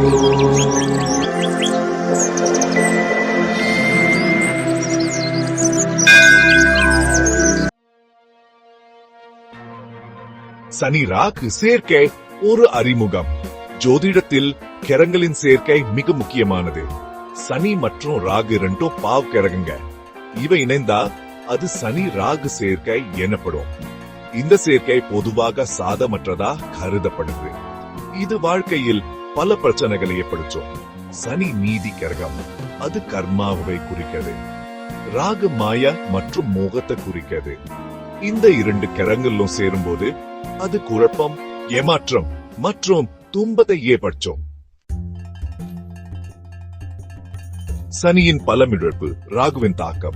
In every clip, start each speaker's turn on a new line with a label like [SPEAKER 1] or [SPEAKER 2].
[SPEAKER 1] சனி ராகு சேர்க்கை ஒரு அறிமுகம். ஜோதிடத்தில் கிரகங்களின் சேர்க்கை மிக முக்கியமானது. சனி மற்றும் ராகு ரெண்டும் பாவ் கிரகங்க. இவை இணைந்தா அது சனி ராகு சேர்க்கை எனப்படும். இந்த சேர்க்கை பொதுவாக சாதமற்றதா கருதப்படுது. இது வாழ்க்கையில் பல பிரச்சனைகளை ஏற்படுத்தும். சனி நீதி கரகம் அது கர்மாவை குறிக்கிறது. ராகு மாயா மற்றும் மோகத்தை குறிக்கிறது. இந்த இரண்டு கிரகங்களும் சேரும்போது அது குழப்பம் ஏமாற்றம் மற்றும் துன்பத்தை ஏற்படுத்தும். சனியின் பலமிழப்பு ராகுவின் தாக்கம்.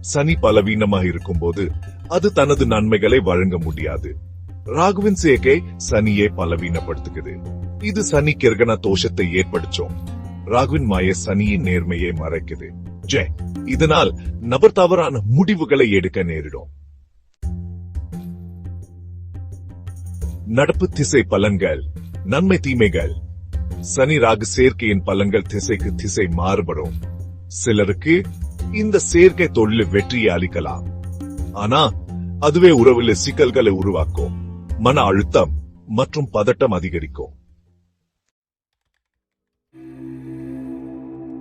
[SPEAKER 1] சனி பலவீனமாக இருக்கும்போது அது தனது நன்மைகளை வழங்க முடியாது. ராகுவின் சேர்க்கை சனியை பலவீனப்படுத்துகிறது. இது சனி கிரகண தோஷத்தை ஏற்படுத்தும். ராகுவின் மாய சனியின் நேர்மையை மறைக்குது. ஜெ இதனால் நபர் தவறான முடிவுகளை எடுக்க நேரிடும். நடப்பு திசை பலன்கள் நன்மை தீமைகள். சனி ராகு சேர்க்கையின் பலன்கள் திசைக்கு திசை மாறுபடும். சிலருக்கு இந்த சேர்க்கை தொழில் வெற்றியை அளிக்கலாம். ஆனா அதுவே உறவில் சிக்கல்களை உருவாக்கும். மன அழுத்தம் மற்றும் பதட்டம் அதிகரிக்கும்.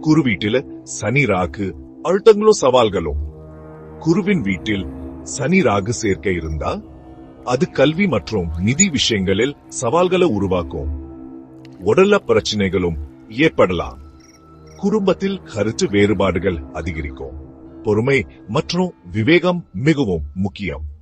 [SPEAKER 1] குரு வீட்டில சனி ராகு அழுத்தங்களும் சவால்களும் குருவின் வீட்டில் சனி ராகு சேர்க்கை இருந்தா அது கல்வி மற்றும் நிதி விஷயங்களில் சவால்களை உருவாக்கும். உடல்ல பிரச்சனைகளும் ஏற்படலாம். குடும்பத்தில் கருத்து வேறுபாடுகள் அதிகரிக்கும். பொறுமை மற்றும் விவேகம் மிகவும் முக்கியம்.